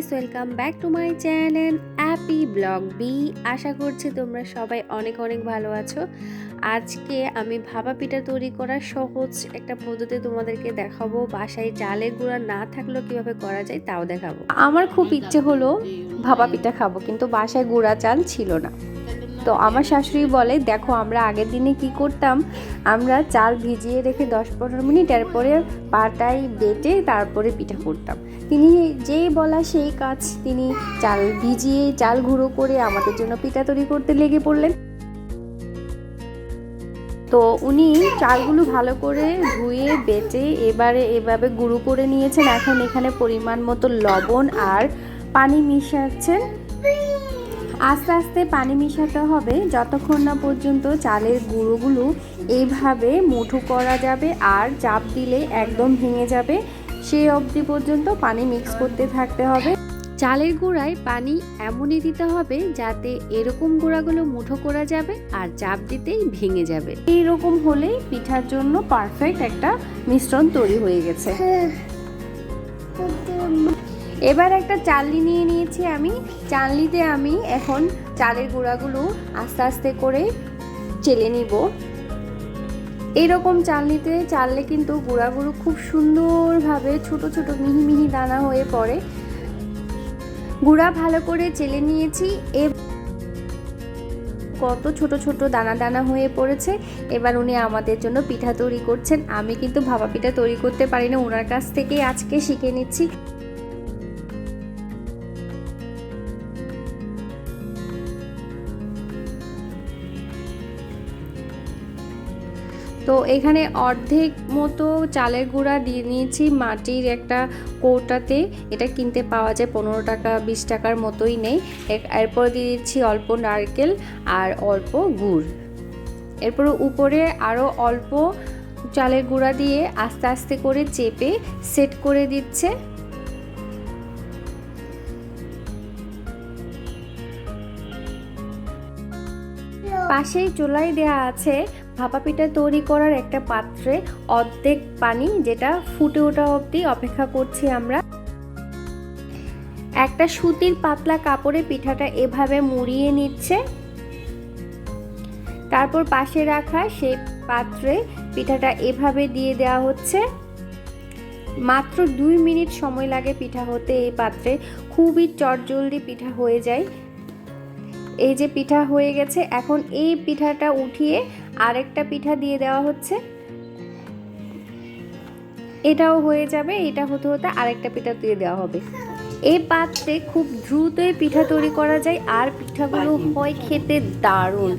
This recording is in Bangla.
Guys welcome back to my channel Appy blog B আশা করছি তোমরা সবাই অনেক অনেক ভালো আছো। আজকে আমি ভাপা পিঠা তৈরি করার সহজ একটা পদ্ধতি তোমাদেরকে দেখাবো। বাসায় চালের গুঁড়া না থাকলেও কীভাবে করা যায় তাও দেখাবো। আমার খুব ইচ্ছে হলো ভাপা পিঠা খাব, কিন্তু বাসায় গুঁড়া চাল ছিল না। তো আমার শাশুড়ি বলে, দেখো, আমরা আগের দিনে কি করতাম? আমরা চাল ভিজিয়ে রেখে দশ পনেরো মিনিট, এরপরে পাটায় বেটে তারপরে পিঠা করতাম। তিনি যেই বলা সেই কাজ তিনি চাল ভিজিয়ে, চাল গুঁড়ো করে আমাদের জন্য পিঠা তৈরি করতে লেগে পড়লেন। তো উনি চালগুলো ভালো করে ধুয়ে, বেটে এবারে এভাবে গুঁড়ো করে নিয়েছেন। এখন এখানে পরিমাণ মতো লবণ আর পানি মিশাচ্ছেন। আস্তে আস্তে পানি মিশাতে হবে। যতক্ষণ না পর্যন্ত চালের গুঁড়োগুলো এইভাবে মুঠো করা যাবে আর চাপ দিলে একদম ভেঙে যাবে সেই অবধি পর্যন্ত পানি মিক্স করতে থাকতে হবে। চালের গুঁড়ায় পানি এমনই দিতে হবে যাতে এরকম গুঁড়াগুলো মুঠো করা যাবে আর চাপ দিতেই ভেঙে যাবে। এইরকম হলেই পিঠার জন্য পারফেক্ট একটা মিশ্রণ তৈরি হয়ে গেছে। এবার একটা চালনি নিয়ে নিয়েছি আমি। চালনিতে আমি এখন চালের গুঁড়াগুলো আস্তে আস্তে করে চেলে নিব। এইরকম চালনিতে চাললে কিন্তু গুঁড়াগুলো খুব সুন্দরভাবে ছোট ছোট মিহি মিহি দানা হয়ে পড়ে। গুঁড়া ভালো করে চেলে নিয়েছি। এ কত ছোট ছোট দানা দানা হয়ে পড়েছে। এবার উনি আমাদের জন্য পিঠা তৈরি করছেন। আমি কিন্তু ভাপা পিঠা তৈরি করতে পারি না ওনার কাছ থেকেই আজকে শিখে নিচ্ছি। তো এখানে অর্ধেক মতো চালের গুঁড়া দিয়ে নিয়েছি। মাটির একটা কৌটাতে এটা কিনতে পাওয়া যায়, পনেরো টাকা, বিশ টাকার মতোই নেই। এরপর দিয়ে দিচ্ছি অল্প নারকেল আর অল্প গুড়। এরপর উপরে আরও অল্প চালের গুঁড়া দিয়ে আস্তে আস্তে করে চেপে সেট করে দিচ্ছে। পাশেই চুলাই দেয়া আছে ভাপা পিঠা তৈরি করার একটা পাত্রে অর্ধেক পানি যেটা ফুটে ওঠা অবধি অপেক্ষা করছি আমরা। একটা সুতির পাতলা কাপড়ে পিঠাটা এভাবে মুড়িয়ে নিচ্ছে। তারপর পাশে রাখা সেই পাত্রে পিঠাটা এভাবে দিয়ে দেওয়া হচ্ছে। মাত্র দুই মিনিট সময় লাগে পিঠা হতে এই পাত্রে। খুবই চটজলদি পিঠা হয়ে যায়। এই যে পিঠা হয়ে গেছে এখন এই পিঠাটা উঠিয়ে আরেকটা পিঠা দিয়ে দেওয়া হচ্ছে। এটাও হয়ে যাবে এটা হতে হতে আরেকটা পিঠা দিয়ে দেওয়া হবে। এই পাত্রে খুব দ্রুতই পিঠা তৈরি করা যায় আর পিঠাগুলো হয় খেতে দারুণ।